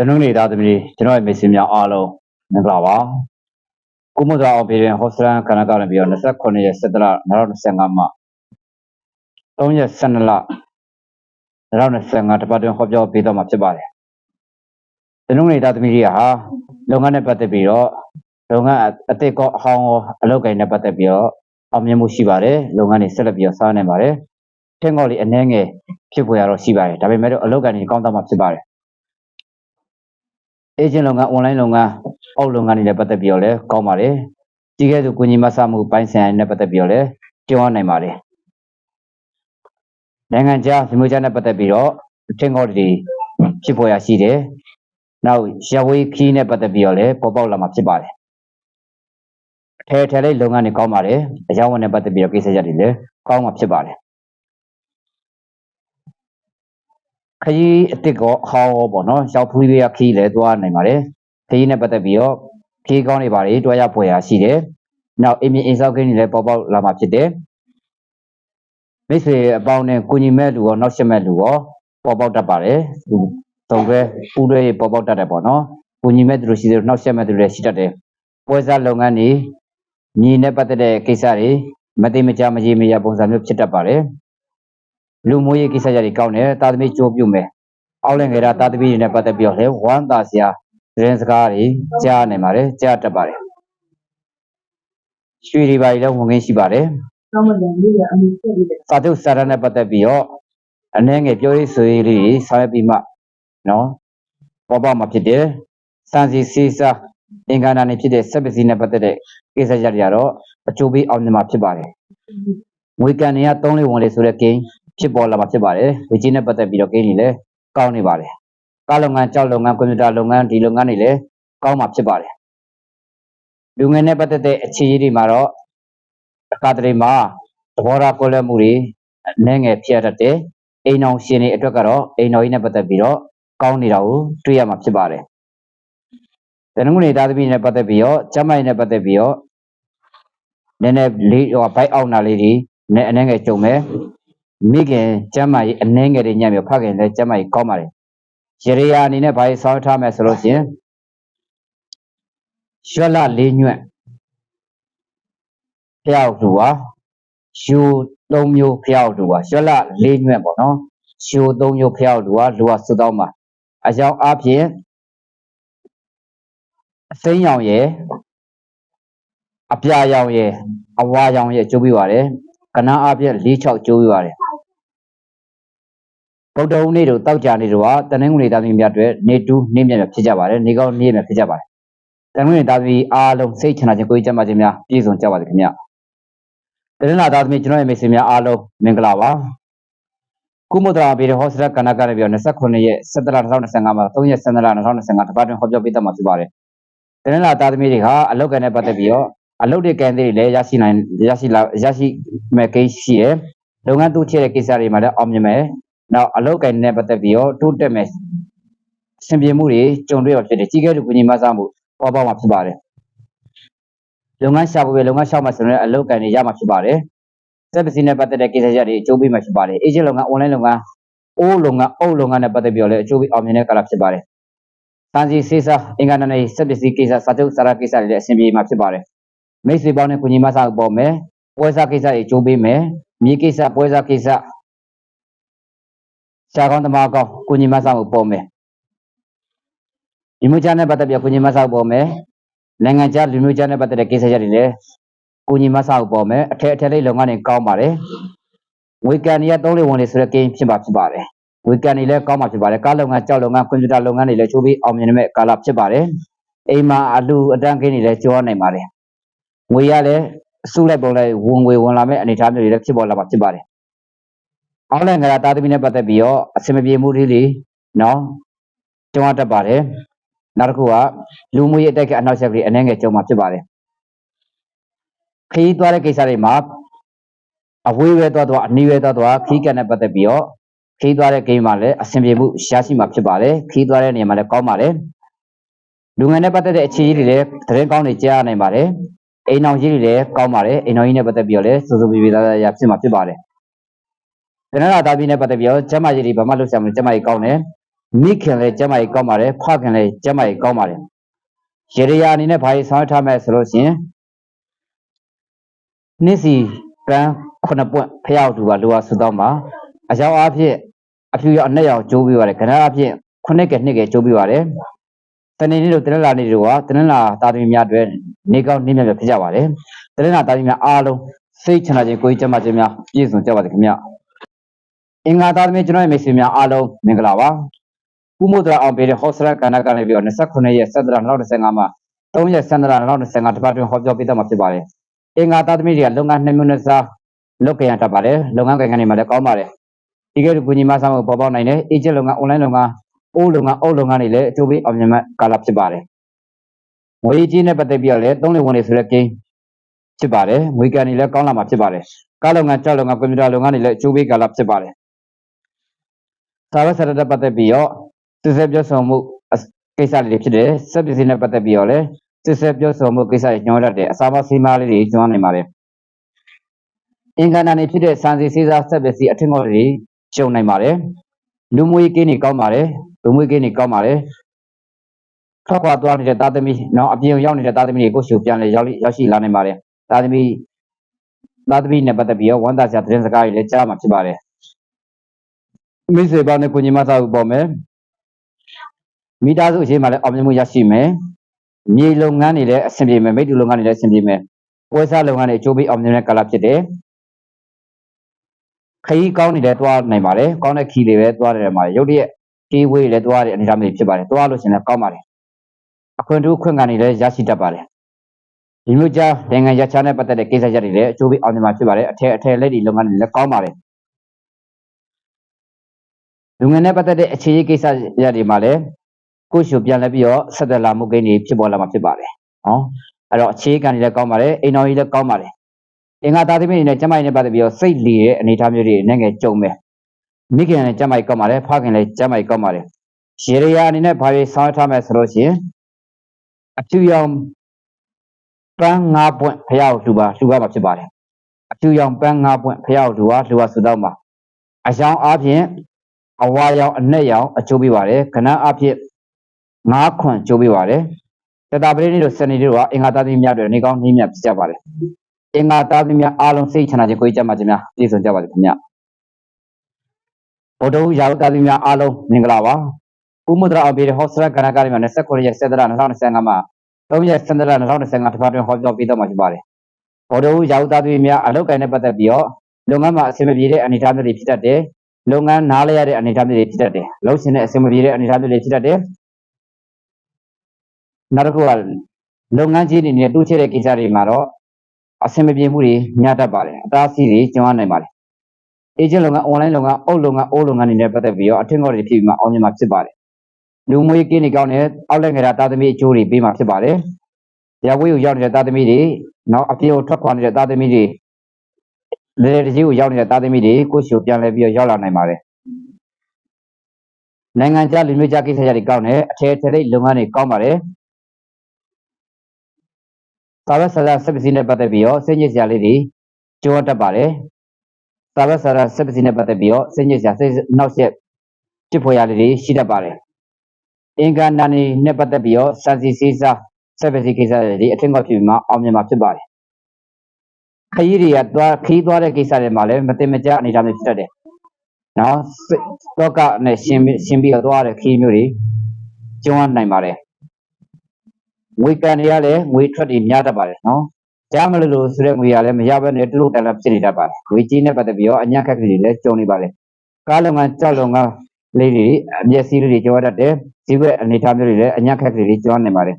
ကျွန်တော်နေသားသမီးကျွန်တော်ရဲ့မိတ်ဆွေများအားလုံးမင်္ဂလာပါကုမုဒ္ဒရာအောင်ပြည်တွင်ဟောစတန်ကနကနေပြီးတော့29ရက်17လ2025မှာ3ရက်12လ2025တပတ်တွင်ဟောပြောပေးတော့မှာဖြစ်ပါတယ်ကျွန်တော်နေသားသမီးတွေဟာလုပ်ငန်းနဲ့ပတ်သက်ပြီးတော့လုပ်ငန်းအသစ်ကောအဟောင်းကောအလုပ်ကိုင်နဲ့ပတ်သက်ပြီးတော့အောင်မြင်မှုရှိပါတယ်လုပ်ငန်းတွေဆက်လက်ပြီးတော့ဆောင်ရွက်နေပါတယ်ထင်ကောလေးအနှဲငယ်ဖြစ်ပေါ်ရတော့ရှိပါတယ်ဒါပေမဲ့လို့အလုပ်ကိုင်တွေကောင်းတော့မှာဖြစ်ပါတယ် အေဂျင့်လုပ်ငန်း online လုပ်ငန်းအောက်လုပ်ငန်းတွေနဲ့ပတ်သက်ပြီးတော့လည်းကောင်းပါတယ်။ကြီးခဲ့သူကုညီမဆမှုပိုင်းဆိုင်ရာနဲ့ပတ်သက်ပြီးတော့လည်းကျောင်းနိုင်ပါတယ်။နိုင်ငံခြားလူမျိုးခြားနဲ့ပတ်သက်ပြီးတော့ထင်ကောတွေဖြစ်ပေါ်ရရှိတယ်။နောက်ရဝေးခီးနဲ့ပတ်သက်ပြီးတော့လည်းပေါ်ပေါက်လာမှာဖြစ်ပါတယ်။ထဲထဲလေးလုပ်ငန်းတွေကောင်းပါတယ်။အကြောင်းဝန်နဲ့ပတ်သက်ပြီးတော့ကိစ္စရပ်တွေလည်းကောင်းမှာဖြစ်ပါတယ်။ ခရီးအစ်စ်ကောအဟောင်းရောပေါ့နော်။ရောက်ဖူးရခီးလည်းသွားနိုင်ပါတယ်။ခရီးနဲ့ပတ်သက်ပြီးတော့ခီးကောင်းတွေပါလေတွားရပွဲရရှိတယ်။နောက်အင်းမြင့်အင်းဆောက်ခင်းတွေလည်းပေါ်ပေါက်လာမှာဖြစ်တယ်။မိတ်ဆွေအပေါင်းနဲ့ကိုညီမဲ့လူရောနောက်ရှက်မဲ့လူရောပေါ်ပေါက်တတ်ပါတယ်။သူတုံပဲပူးတွဲပေါ်ပေါက်တတ်တယ်ပေါ့နော်။ကိုညီမဲ့သူတို့ရှိတယ်နောက်ရှက်မဲ့သူတွေလည်းရှိတတ်တယ်။ပွဲစားလုပ်ငန်းတွေမြေနဲ့ပတ်သက်တဲ့ကိစ္စတွေမသိမကြမကြီးမရပုံစံမျိုးဖြစ်တတ်ပါတယ်။ လူမျိုးရေးကိစ္စကြတွေကောင်းတယ်တာသမီကြိုးပြုမယ်။အောက်လည်းငယ်တာတာသမီတွေနဲ့ပတ်သက်ပြီးတော့လည်းဝမ်းသာစရာသတင်းစကားတွေကြားနိုင်ပါတယ်ကြားတတ်ပါတယ်။ရွှေတွေပါလည်းဝင်ငင်းရှိပါတယ်။တော့မလည်းလေးရအမှုဖြစ်ပြီးတယ်စာတုစာရနဲ့ပတ်သက်ပြီးတော့အနှဲငယ်ပြောရေးဆိုရေးလေးတွေဆောင်ရွက်ပြီးမှနော်ပေါ်ပေါက်မှာဖြစ်တယ်စံစီစီစာအင်္ဂါနာနေဖြစ်တဲ့စက်ပစ္စည်းနဲ့ပတ်သက်တဲ့ကိစ္စရပ်တွေကတော့အကျိုးပေးအောင်မြင်မှာဖြစ်ပါတယ်ငွေကန်တွေက3လေးဝင်လေးဆိုတဲ့ကိန်း ဖြစ်ပေါ်လာမှာဖြစ်ပါတယ်ဝေကြီးနဲ့ပတ်သက်ပြီးတော့ကိန်းတွေလည်းကောင်းနေပါတယ်ကားလုပ်ငန်းကြောက်လုပ်ငန်းကွန်ပျူတာလုပ်ငန်းဒီလုပ်ငန်းတွေလည်းကောင်းမှာဖြစ်ပါတယ်လူငယ်နဲ့ပတ်သက်တဲ့အခြေအရေးတွေမှာတော့အခါတရေမှာသဘောထားကွဲလွဲမှုတွေအနှဲငယ်ဖြစ်ရတတ်တယ်အိမ်အောင်ရှင်တွေအတွက်ကတော့အိမ်တော်ကြီးနဲ့ပတ်သက်ပြီးတော့ကောင်းနေတာကိုတွေ့ရမှာဖြစ်ပါတယ်။တနင်္ဂနွေသားသမီးနဲ့ပတ်သက်ပြီးတော့ကျမကြီးနဲ့ပတ်သက်ပြီးတော့နည်းနည်းလေးဟိုဘိုက်အောင်တာလေးတွေနဲ့အနှဲငယ်ကြုံမယ်။ မိခင်ကျမကြီးအနှဲငယ်တွေညံ့ပြီးဖခင်လည်းကျမကြီးကောင်းပါတယ်။ရေရာအနေနဲ့ဘာကြီးဆောင်းထားမယ်ဆိုလို့ရှိရင်ရွက်လလေးညွန့်ဖျောက်သူပါယူသုံးမျိုးဖျောက်သူပါရွက်လလေးညွန့်ပေါ့နော်ယူသုံးမျိုးဖျောက်သူပါလူကစုတောင်းပါအကြောင်းအဖြစ်အစိမ်းရောင်ရဲ့အပြာရောင်ရဲ့အဝါရောင်ရဲ့ကျိုးပြီးပါတယ်ကနန်းအဖြစ်၄၆ကျိုးပြီးပါတယ် ဗုဒ္ဓဟူးနေ့တို့တောက်ကြနေ့တို့ဟာတနင်္ဂနွေသားသမီးများအတွက်နေတူးနေမြတ်များဖြစ်ကြပါတယ်နေကောင်းနေမြတ်ဖြစ်ကြပါတယ်တနင်္ဂနွေသားသမီးအားလုံးစိတ်ချမ်းသာခြင်းကိုယ်ကြီးကျန်းမာခြင်းများပြည့်စုံကြပါစေခင်ဗျတနင်္လာသားသမီးကျွန်တော်ရဲ့မိတ်ဆွေများအားလုံးမင်္ဂလာပါကုမုဒ္ဒရာဘေရဟောစရကနကရပြီးတော့29ရက်17လ2025မှာ3ရက်17လ2025တပတ်တွင်ဟောပြောပေးတတ်မှာဖြစ်ပါတယ်တနင်္လာသားသမီးတွေဟာအလုတ်ကန်နဲ့ပတ်သက်ပြီးတော့အလုတ်တွေကန်တွေလည်းရရှိနိုင်ရရှိလာရရှိမဲ့ကိစ္စရှိတယ်လုပ်ငန်းတူချဲ့တဲ့ကိစ္စတွေမှာလည်းအောင်မြင်မယ် နောက်အလုတ်ကန်နဲ့ပတ်သက်ပြီးတော့တိုးတက်မယ်အဆင်ပြေမှုတွေကြုံတွေ့ရဖြစ်တယ်ကြီးကဲလူကူညီမဆမှုပေါ်ပေါက်မှာဖြစ်ပါတယ်လုပ်ငန်းရှာဖွေလုပ်ငန်းရှောက်မှဆိုရင်အလုတ်ကန်တွေရမှာဖြစ်ပါတယ်စက်ပစ္စည်းနဲ့ပတ်သက်တဲ့ကိစ္စရပ်တွေအကျိုးပေးမှာဖြစ်ပါတယ်အေဂျင့်လုပ်ငန်း online လုပ်ငန်းအိုးလုပ်ငန်းအုပ်လုပ်ငန်းနဲ့ပတ်သက်ပြီးတော့လည်းအကျိုးပေးအောင်မြင်တဲ့ကာလဖြစ်ပါတယ်စံစီစေးစားအင်္ဂါနနေစက်ပစ္စည်းကိစ္စစာချုပ်စာရကိစ္စတွေလည်းအဆင်ပြေမှာဖြစ်ပါတယ်မိတ်ဆွေပေါင်းနဲ့ကူညီမဆပေါ်မယ်ပွဲစားကိစ္စတွေအကျိုးပေးမယ်မြေကိစ္စပွဲစားကိစ္စ ရှားကောင်းသမားကောင်းကူညီမဆကိုပေါ်မယ်ဒီမျိုးချနဲ့ပတ်သက်ပြီးတော့ကူညီမဆကိုပေါ်မယ်နိုင်ငံခြားလူမျိုးခြားနဲ့ပတ်သက်တဲ့ကိစ္စရပ်တွေလည်းကူညီမဆကိုပေါ်မယ်အထက်အထက်လေးလုပ်ငန်းတွေကောင်းပါတယ်ငွေကန်တွေကသုံးလေးဝင်လေးဆိုတဲ့ကိန်းဖြစ်ပါဖြစ်ပါတယ်ငွေကန်တွေလည်းကောင်းမှာဖြစ်ပါတယ်ကားလုပ်ငန်းကြောက်လုပ်ငန်းကွန်ပျူတာလုပ်ငန်းတွေလည်းချိုးပြီးအောင်မြင်နေမဲ့ကာလဖြစ်ပါတယ်အိမ်မှာအလူအတန်းကိန်းတွေလည်းကျော်နိုင်ပါတယ်ငွေရလည်းအစုလိုက်ပုံလိုက်ဝင်ငွေဝင်လာမဲ့အနေအထားမျိုးတွေလည်းဖြစ်ပေါ်လာမှာဖြစ်ပါတယ် အောင်းလိုက်ငါတာသမီနဲ့ပတ်သက်ပြီးတော့အစင်မပြေမှုတွေလေနော်ကျောင်းတတ်ပါတယ်နောက်တစ်ခုကလူမှုရေးအတက်ကအနောက်ဆက်ပြီးအနှဲငယ်ကြုံမှာဖြစ်ပါတယ်ခရီးသွားတဲ့ကိစ္စတွေမှာအဝေးဝဲသွားသွားအနီးဝဲသွားသွားခရီးကန်နဲ့ပတ်သက်ပြီးတော့ခရီးသွားတဲ့ဂိမ်းမှာလည်းအဆင်ပြေမှုရရှိမှာဖြစ်ပါတယ်ခရီးသွားတဲ့နေရာမှာလည်းကောင်းပါတယ်လူငယ်နဲ့ပတ်သက်တဲ့အခြေအကြီးတွေလည်းသတင်းကောင်းတွေကြားရနိုင်ပါတယ်အိမ်အောင်ကြီးတွေလည်းကောင်းပါတယ်အိမ်အောင်ကြီးနဲ့ပတ်သက်ပြီးတော့လည်းစူစူပီပီသားသားရဖြစ်မှာဖြစ်ပါတယ် တနင်္လာသားပြည်နဲ့ပတ်သက်ပြီးတော့ကျမကြီးတွေဘာမှလုပ်ဆရာမလို့ကျမကြီးကောင်းတယ်မိခင်လည်းကျမ်းမာရေးကောင်းပါတယ်ဖခင်လည်းကျမ်းမာရေးကောင်းပါတယ်ရေရရာအနေနဲ့ဘာကြီးဆောင်ရွက်ထားမယ်ဆိုလို့ရှိရင်နေ့စီကံခုနှစ်ပွင့်ဖျောက်တူပါလိုအပ်ဆုတောင်းပါအကြောင်းအားဖြင့်အဖြူရောအနက်ရောင်ကျိုးပြီးပါတယ်ခဏအားဖြင့်ခုနှစ်ကနှစ်ကကျိုးပြီးပါတယ်တနေ့နေ့တို့တနင်္လာနေ့တို့ကတနင်္လာသာသမီများအတွက်နေကောင်းနေမြတ်ဖြစ်ကြပါတယ်တနင်္လာသာသမီများအားလုံးစိတ်ချမ်းသာခြင်းကိုယ်ကျမ်းမာခြင်းများပြည့်စုံကြပါစေခင်ဗျ အင်္ဂါသာသမီကျွန်တော်ရဲ့မိတ်ဆွေများအားလုံးမင်္ဂလာပါဥမိုဒရာအောင်ပေးတဲ့ဟောစရကဏ္ဍကနေပြီးတော့29ရက်စက်တရာ2025မှာ3ရက်စက်တရာ2025တပတ်တွင်ဟောပြောပေးတော့မှာဖြစ်ပါတယ်အင်္ဂါသာသမီတွေကလုပ်ငန်းနှစ်မျိုးနဲ့စားလုပ်ကြရတတ်ပါတယ်လုပ်ငန်းကိုင်ကနေမှလည်းကောင်းပါတယ်ဒီကဲ့သို့ကုညီမဆောင်မှုပေါ်ပေါက်နိုင်တဲ့ agent လုပ်ငန်း online လုပ်ငန်းအိုးလုပ်ငန်းအုပ်လုပ်ငန်းတွေလည်းအကျိုးပေးအောင်မြင်မဲ့ကာလဖြစ်ပါတယ်ငွေကြီးနဲ့ပတ်သက်ပြီးတော့လည်းသုံးလဝင်နေဆိုတဲ့ game ဖြစ်ပါတယ်ငွေကန်တွေလည်းကောင်းလာမှာဖြစ်ပါတယ်ကားလုပ်ငန်းကြောက်လုပ်ငန်းကွန်ပျူတာလုပ်ငန်းတွေလည်းအကျိုးပေးကာလဖြစ်ပါတယ် စာရစရတဲ့ပတ်သက်ပြီးတော့စစ်စစ်ပြောဆောင်မှုအစကိစ္စတွေဖြစ်တယ်စက်ပစ္စည်းနဲ့ပတ်သက်ပြီးတော့လည်းစစ်စစ်ပြောဆောင်မှုကိစ္စတွေညှောတတ်တယ်အစာမစီးမားလေးတွေကျွမ်းနိုင်ပါတယ်အင်္ဂါနာနေဖြစ်တဲ့စံစီစေးစားစက်ပစ္စည်းအထင်ငေါတွေကျုံနိုင်ပါတယ်လူမွေးကင်းတွေကောင်းပါတယ်လူမွေးကင်းတွေကောင်းပါတယ်ထွက်ခွာသွားနေတဲ့သားသမီးနော်အပြင်ကိုရောက်နေတဲ့သားသမီးတွေကိုရှုပြန်လေရောက်လိရောက်ရှိလာနိုင်ပါတယ်သားသမီးသားသမီးနဲ့ပတ်သက်ပြီးတော့ဝန်တာစရာသတင်းစကားတွေလည်းကြားမှာဖြစ်ပါတယ် မိစေပါနဲ့ကိုညီမသားကိုပေါ်မယ်မိသားစုအချင်းမှလည်းအောင်မြင်မှုရရှိမယ်မြေလုပ်ငန်းတွေလည်းအဆင်ပြေမယ်မိတ္တူလုပ်ငန်းတွေလည်းအဆင်ပြေမယ်ပွဲစားလုပ်ငန်းတွေအကျိုးပေးအောင်မြင်တဲ့ကာလဖြစ်တယ်ခရီးကောင်းနေတဲ့တွားနိုင်ပါတယ်ကောင်းတဲ့ခီးတွေပဲတွားနေတယ်မှာရုပ်တရက်ကေးဝေးလည်းတွားတဲ့အနေအထားမျိုးဖြစ်ပါတယ်တွားလို့ရှိရင်လည်းကောင်းပါတယ်အခွင့်အတူခွင့်ကနေလည်းရရှိတတ်ပါတယ်ဒီမျိုးကြားနိုင်ငံရခြားနဲ့ပတ်သက်တဲ့ကိစ္စရပ်တွေလည်းအကျိုးပေးအောင်မြင်မှာဖြစ်ပါတယ်အထက်အထက်လက်ဒီလုပ်ငန်းတွေလည်းကောင်းပါတယ် လူငယ်နဲ့ပတ်သက်တဲ့အခြေရေးကိစ္စရပ်တွေမှာလည်းကိုယ့်ရှုပြန်လဲပြီးတော့ဆက်သက်လာမှုကိန်းတွေဖြစ်ပေါ်လာမှာဖြစ်ပါတယ်ဟောအဲ့တော့အခြေခံတွေလည်းကောင်းပါတယ်အိမ်တော်ကြီးလည်းကောင်းပါတယ်အင်္ဂါသားသမီးတွေနဲ့ကျမကြီးနဲ့ပတ်သက်ပြီးတော့စိတ်လီရဲ့အနေအထားမျိုးတွေနဲ့ငယ်ကြုံမယ်မိခင်နဲ့ကျမကြီးကောင်းပါတယ်ဖခင်လည်းကျမကြီးကောင်းပါတယ်ရေရရာအနေနဲ့ဘာတွေဆောင်းထားမယ်ဆိုလို့ရှိရင်အဖြူရောင်ပန်း၅ပွင့်ဖျောက်လှူပါလှူပါမှာဖြစ်ပါတယ်အဖြူရောင်ပန်း၅ပွင့်ဖျောက်လှူပါလှူပါဆိုတော့မှာအယောင်အားဖြင့် အဝါရောင်အနက်ရောင်အချိုးပေးပါတယ်ခဏအားဖြင့်ငါးခွန်ချိုးပေးပါတယ်တတပရိနေတို့စနေတို့ကအင်္ဂါသားသမီးများတွေနေကောင်းနှင်းမြတ်ဖြစ်ကြပါတယ်အင်္ဂါသားသမီးများအားလုံးစိတ်ချမ်းသာခြင်းကိုယ်ကြမှာခြင်းများပြည့်စုံကြပါစေခင်ဗျဗုဒ္ဓဟူရာဟုသားသမီးများအားလုံးမင်္ဂလာပါဥမ္မဒရာအဘေဟောစရကဏ္ဍကာရီမှာ29ရက်7လ2025မှာ3ရက်7လ2025တပတ်တွင်ဟောပြောပေးတော့မှာဖြစ်ပါတယ်ဗုဒ္ဓဟူရာဟုသားသမီးများအလောက်ကိုင်းနဲ့ပတ်သက်ပြီးတော့လုပ်ငန်းမှာအဆင်မပြေတဲ့အနေအထားမျိုးတွေဖြစ်တတ်တယ် လုပ်ငန်းနားလဲရတဲ့အနေအထားမျိုးတွေဖြစ်တတ်တယ်လှုပ်ရှင်တဲ့အဆင်မပြေတဲ့အနေအထားမျိုးတွေဖြစ်တတ်တယ်နောက်တစ်ခုကလုပ်ငန်းကြီးတွေနဲ့တူးချတဲ့ကိစ္စတွေမှာတော့အဆင်မပြေမှုတွေများတတ်ပါတယ်အတားအဆီးတွေကျန်ရနိုင်ပါတယ်အေဂျင့်လုပ်ငန်း online လုပ်ငန်းအုပ်လုပ်ငန်းအိုးလုပ်ငန်းတွေနဲ့ပတ်သက်ပြီးတော့အထင်ကောတွေဖြစ်ပြီးမှအောင်မြင်မှာဖြစ်ပါတယ်လူမွေးကင်းနေကောင်းတဲ့အောက်လက်ငယ်တာတာသမီအကျိုးတွေပေးမှာဖြစ်ပါတယ်ရဝေးကိုရောက်နေတဲ့တာသမီတွေနောက်အပြေကိုထွက်ခွာနေတဲ့တာသမီတွေ လေတကြီးကိုရောက်နေတဲ့တာသမီတွေကိုရှိုပြန်လဲပြီးတော့ရောက်လာနိုင်ပါတယ်နိုင်ငံခြားလူမျိုးခြားကိစ္စရပ်တွေကောင်းတယ်အထည်ထည်လေးလုပ်ငန်းတွေကောင်းပါတယ်သာဝဆရာစက်ပစ္စည်းနဲ့ပတ်သက်ပြီးတော့စိတ်ညစ်စရာလေးတွေကြိုးတတ်ပါတယ်သာဝဆရာစက်ပစ္စည်းနဲ့ပတ်သက်ပြီးတော့စိတ်ညစ်စရာစိတ်နောက်ဆက်ဖြစ်ပေါ်ရလေးတွေရှိတတ်ပါတယ်အင်္ဂါနာနေနဲ့ပတ်သက်ပြီးတော့စံစီစည်းစားစက်ပစ္စည်းကိစ္စတွေအထင်ကဖြစ်ပြီးမှအောင်မြင်မှာဖြစ်ပါတယ် ခရီးတွေကသွားခီးသွားတဲ့ကိစ္စတွေမှာလည်းမတင်မကျအနေထားမျိုးဖြစ်တတ်တယ်နော်တော့ကနဲ့ရှင်ရှင်ပြီးတော့သွားတဲ့ခီးမျိုးတွေကျွမ်းနိုင်ပါတယ်ငွေကန်တွေကလည်းငွေထွက်တွေများတတ်ပါတယ်နော်ကြားမလို့လို့ဆိုတဲ့ငွေရလည်းမရဘဲနဲ့တလို့တန်လာဖြစ်နေတတ်ပါတယ်ငွေကြီးနဲ့ပတ်သက်ပြီးတော့အညံ့ခက်တွေလည်းကြုံနေပါတယ်ကားလုပ်ငန်းကြောက်လုပ်ငန်းလေးတွေအမျက်စီးလေးတွေကျွမ်းတတ်တယ်ဈေးကွက်အနေထားမျိုးတွေလည်းအညံ့ခက်တွေကျွမ်းနေပါတယ်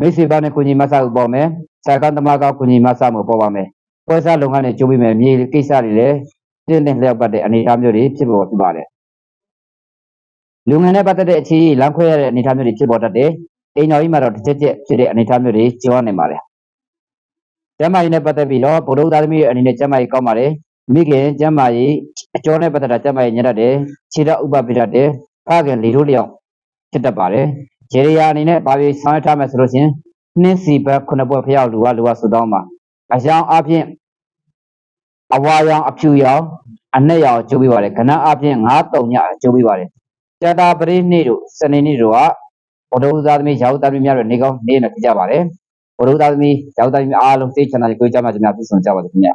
မိတ်ဆွေပါနဲ့ကုညီမဆာကိုပေါ်မယ်စာကသမကကုညီမဆာမှုပေါ်ပါမယ် ပွဲစားလုပ်ငန်းတွေကျိုးပြီးမယ်မြေကိစ္စတွေလည်းပြင်းတဲ့လျောက်ပတ်တဲ့အနေအထားမျိုးတွေဖြစ်ပေါ်ဖြစ်ပါတယ်လူငယ်နဲ့ပတ်သက်တဲ့အခြေအလမ်းခွဲရတဲ့အနေအထားမျိုးတွေဖြစ်ပေါ်တတ်တယ်အိမ်တော်ကြီးမှာတော့တစ်ချက်ချက်ဖြစ်တဲ့အနေအထားမျိုးတွေကျိုးနေပါတယ်ကျမ်းမာရေးနဲ့ပတ်သက်ပြီးတော့ဗုဒ္ဓသားသမီးရဲ့အနေနဲ့ကျမ်းမာရေးကောင်းပါတယ်မိခင်ကျမ်းမာရေးအကျော်နဲ့ပတ်သက်တာကျမ်းမာရေးညတတ်တယ်ခြေတော့ဥပပိတတ်တယ်ဖခင်လီတို့လျောက်ဖြစ်တတ်ပါတယ်ဂျေရီယာအနေနဲ့ဘာပြီးဆောင်ရွက်ထားမယ်ဆိုလို့ရှင်နှင်းစီဘက်ခုနှစ်ဘွက်ဖျောက်လူကလူကဆူတောင်းပါ အကြောင်းအပြင်အဝါရောင်အဖြူရောင်အနက်ရောင်ကျိုးပြီးပါတယ်ခဏအပြင်9တုံညကျိုးပြီးပါတယ်ကျန်တာပရိနေ့တို့စနေနေ့တို့ကဘုဒ္ဓဟူသားသမီးရောက်သားသမီးများတွေနေကောင်းနေနေဖြစ်ကြပါတယ်ဘုဒ္ဓဟူသားသမီးရောက်သားသမီးအားလုံးစိတ်ချမ်းသာကြကိုယ်ကြမှာကြများပြည့်စုံကြပါစေခင်ဗျာ